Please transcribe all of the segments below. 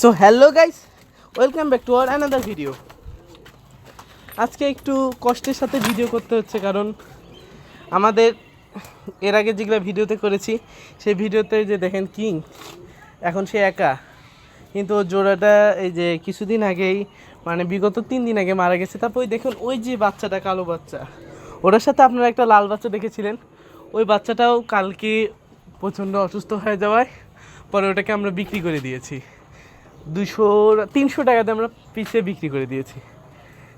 So hello guys welcome back to R another video আজকে একটু কষ্টের সাথে ভিডিও করতে হচ্ছে কারণ আমাদের এর আগে যেগুলো ভিডিওতে করেছি, সেই ভিডিওতে যে দেখেন কিং, এখন সে একা। কিন্তু জোড়াটা এই যে কিছুদিন আগেই মানে বিগত তিন দিন আগে মারা গেছে। তারপর ওই দেখুন ওই যে বাচ্চাটা, কালো বাচ্চা। ওটার সাথে আপনারা একটা লাল বাচ্চা দেখেছিলেন। ওই বাচ্চাটাও কালকে প্রচণ্ড অসুস্থ হয়ে যাওয়ায় পরে ওটাকে আমরা বিক্রি করে দিয়েছি। দুশো তিনশো টাকাতে আমরা পিসে বিক্রি করে দিয়েছি।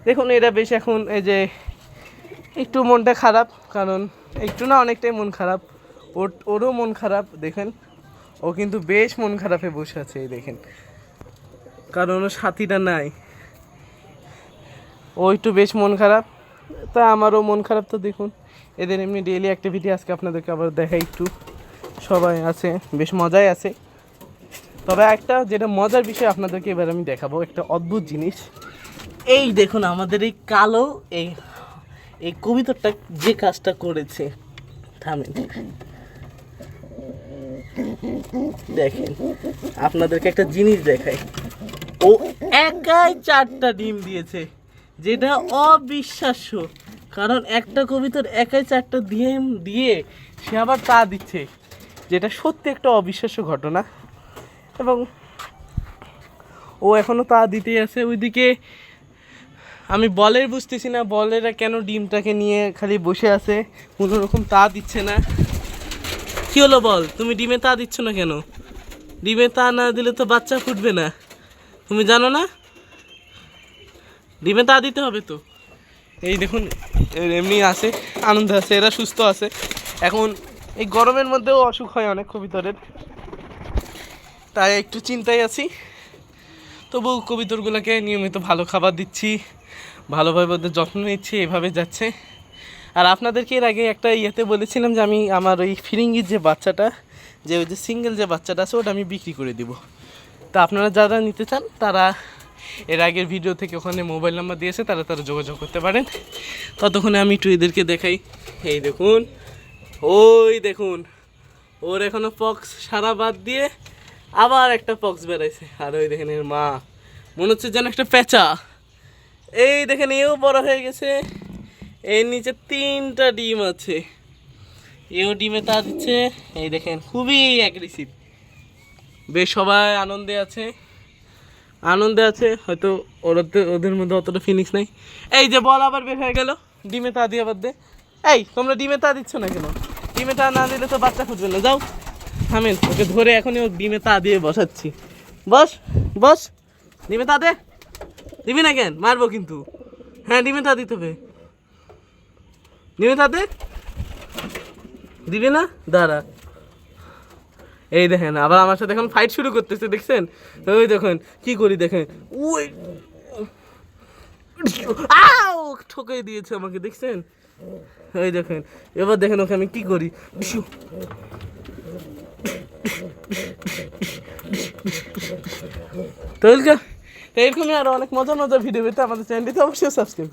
দেখুন, এটা বেশ এখন এই যে একটু মনটা খারাপ, কারণ একটু না অনেকটাই মন খারাপ। ওর, ওরও মন খারাপ, দেখেন। ও কিন্তু বেশ মন খারাপে বসে আছে, এই দেখেন। কারণ ওর সাথীটা নাই। ও একটু বেশ মন খারাপ, তা আমারও মন খারাপ তো দেখুন। এদের এমনি ডেইলি অ্যাক্টিভিটি আজকে আপনাদেরকে আবার দেখাই একটু। সবাই আছে, বেশ মজাই আছে। তবে একটা যেটা মজার বিষয় আপনাদেরকে এবার আমি দেখাবো, একটা অদ্ভুত জিনিস। এই দেখুন আমাদের এই কালো এই এই কবিতরটা যে কাজটা করেছে। থামেন। দেখেন, আপনাদেরকে একটা জিনিস দেখাই। ও একাই চারটা ডিম দিয়েছে, যেটা অবিশ্বাস্য। কারণ একটা কবিতার একাই চারটা দিয়ে দিয়ে সে আবার তা দিচ্ছে, যেটা সত্যি একটা অবিশ্বাস্য ঘটনা। এবং ও এখনও তা দিতেই আছে। ওইদিকে আমি বলের বুঝতেছি না, বলেরা কেন ডিমটাকে নিয়ে খালি বসে আছে? কোনো রকম তা দিচ্ছে না। কি হলো বল? তুমি ডিমে তা দিচ্ছ না কেন? ডিমে তা না দিলে তো বাচ্চা ফুটবে না। তুমি জানো না? ডিমে তা দিতে হবে তো। এই দেখুন এমনি আছে, আনন্দ আছে, এরা সুস্থ আছে। এখন এই গরমের মধ্যেও অসুখ হয় অনেক কবিতরের তাই একটু চিন্তায় আছি। তবু কবিতরগুলোকে নিয়মিত ভালো খাবার দিচ্ছি, ভালোভাবে ওদের যত্ন নিচ্ছি, এভাবে যাচ্ছে। আর আপনাদেরকে এর আগে একটা ইয়েতে বলেছিলাম যে আমি আমার ওই ফিরিঙ্গির যে বাচ্চাটা, যে ওই যে সিঙ্গেল যে বাচ্চাটা আছে, ওটা আমি বিক্রি করে দিব। তা আপনারা যারা নিতে চান, তারা এর আগের ভিডিও থেকে ওখানে মোবাইল নাম্বার দিয়েছে, তারা তারা যোগাযোগ করতে পারেন। ততক্ষণে আমি একটু এদেরকে দেখাই। এই দেখুন, ওই দেখুন, ওর এখনও পক্স সারা বাদ দিয়ে আবার একটা পক্স বেড়াইছে। আর ওই দেখেন এর মা। মনে হচ্ছে যেন একটা পেঁচা। এই দেখেন, এও বড় হয়ে গেছে। এর নিচে তিনটা ডিম আছে। এও ডিমে তা দিচ্ছে। এই দেখেন, খুবই অ্যাগ্রেসিভ বেশ সবাই আনন্দে আছে। আনন্দে আছে, হয়তো ওরা তো ওদের মধ্যে অতটা ফিনিক্স নেই। এই যে বল আবার বের হয়ে গেল। ডিমে তা দিয়ে আবার দে। এই, তোমরা ডিমে তা দিচ্ছ না কেন? ডিমে তা না দিলে তো বাচ্চা ফুটবে না। যাও। থামেন, ওকে ধরে এখনই ও ডিমে তা দিয়ে বসাচ্ছি। বস বস, ডিমে তা দে। দিবি না কেন? মারবো কিন্তু। হ্যাঁ ডিমে তা দিতে হবে। ডিমে তা দে। দিবি না? দাঁড়া। এই দেখেন, আবার আমার সাথে এখন ফাইট শুরু করতেছে, দেখছেন? ওই দেখেন, কি করি দেখেন? ওই ঠকে দিয়েছে আমাকে, দেখছেন? এই দেখেন, এবার দেখেন ওকে আমি কি করি। তো এরকম এরকমই আরও অনেক মজার মজার ভিডিও পেতে আমাদের চ্যানেলটিতে অবশ্যই সাবস্ক্রাইব